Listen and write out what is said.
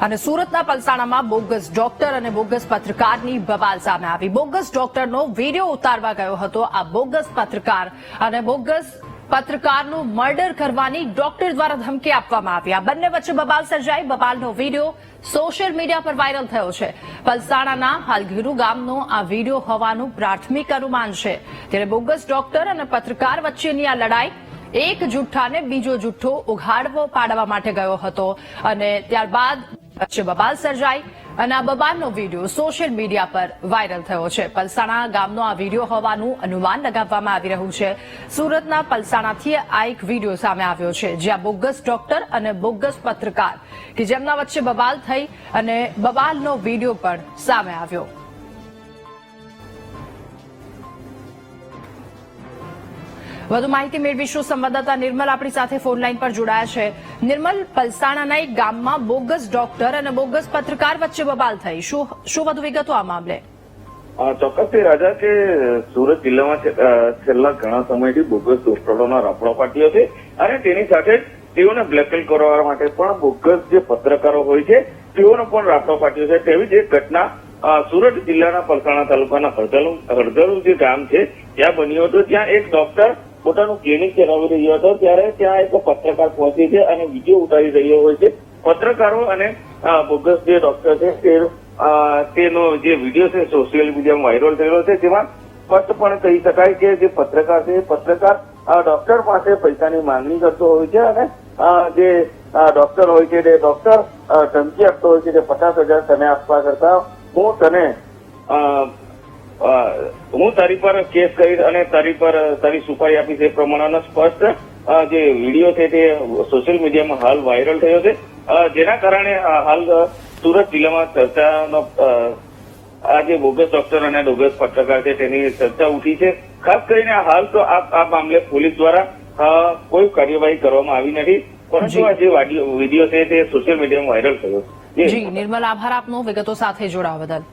અને સુરતના પલસાણામાં બોગસ ડોક્ટર અને બોગસ પત્રકારની બબાલ સામે આવી. બોગસ ડોક્ટરનો વીડિયો ઉતારવા ગયો હતો આ બોગસ પત્રકાર. અને બોગસ પત્રકારનું મર્ડર કરવાની ડોક્ટર દ્વારા ધમકી આપવામાં આવી. આ બંને વચ્ચે બબાલ સર્જાઈ. બબાલનો વીડિયો સોશિયલ મીડિયા પર વાયરલ થયો છે. પલસાણાના હાલગીરુ ગામનો આ વીડિયો હોવાનું પ્રાથમિક અનુમાન છે. ત્યારે બોગસ ડોક્ટર અને પત્રકાર વચ્ચેની આ લડાઈ એક જુઠ્ઠાને બીજો જુઠ્ઠો ઉઘાડવો પાડવા માટે ગયો હતો. અને ત્યારબાદ બબાલ સર્જાઈ અને આ બબાલનો વીડિયો સોશિયલ મીડિયા પર વાયરલ થયો છે. પલસાણા ગામનો આ વીડિયો હોવાનું અનુમાન લગાવવામાં આવી રહ્યું છે. સુરતના પલસાણાથી આ એક વીડિયો સામે આવ્યો છે, જ્યાં બોગસ ડોક્ટર અને બોગસ પત્રકાર કે જેમના વચ્ચે બબાલ થઈ અને બબાલનો વીડિયો પણ સામે આવ્યો. વધુ માહિતી મેળવીશું. સંવાદદાતા નિર્મલ આપણી સાથે ફોન લાઈન પર જોડાયા છે. નિર્મલ, પલસાણાના એક ગામમાં બોગસ ડોક્ટર અને બોગસ પત્રકાર વચ્ચે બબાલ થઈ. શું શું વધુ વિગતો આ મામલે? ચોક્કસથી રાજા કે સુરત જિલ્લામાં છેલ્લા ઘણા સમયથી બોગસ દોસ્તરોના રફડો ફાટ્યો છે અને તેની સાથે તેઓને બ્લેકમેલ કરવા માટે પણ બોગસ જે પત્રકારો હોય છે, તેઓનો પણ રાફડો ફાટ્યો છે. તેવી જ એક ઘટના સુરત જિલ્લાના પલસાણા તાલુકાના હળદરુ જે ગામ છે, ત્યાં બન્યો હતો. ત્યાં એક ડોક્ટર પોતાનું ક્લિનિક ચલાવી રહ્યો હતો, ત્યારે ત્યાં એક પત્રકાર પહોંચી છે અને વીડિયો ઉતારી રહ્યો હોય છે. પત્રકારો અને બોગસ જે ડોક્ટર છે, તે તેનો જે વીડિયો છે સોશિયલ મીડિયામાં વાયરલ થયેલો છે, તેમાં સ્પષ્ટપણે કહી શકાય કે જે પત્રકાર છે પત્રકાર ડોક્ટર પાસે પૈસાની માંગણી કરતો હોય છે અને જે ડોક્ટર હોય છે, તે ડોક્ટર ધમકી આપતો હોય છે કે પચાસ હજાર તને આપવા કરતા હું તને હું તારી પર કેસ કરીશ અને તારી પર તારી સુપારી આપીશ એ પ્રમાણેનો સ્પષ્ટ જે વીડિયો છે તે સોશિયલ મીડિયામાં હાલ વાયરલ થયો છે. જેના કારણે હાલ સુરત જિલ્લામાં ચર્ચાનો આ જે બોગસ ડોક્ટર અને બોગસ પત્રકાર છે તેની ચર્ચા ઉઠી છે. ખાસ કરીને હાલ તો આ આ મામલે પોલીસ દ્વારા કોઈ કાર્યવાહી કરવામાં આવી નથી. પરંતુ આ જે વીડિયો છે તે સોશિયલ મીડિયામાં વાયરલ થયો છે. જી નિર્મલ આભાર આપનો. વિગતો સાથે જોડાવા બદલ.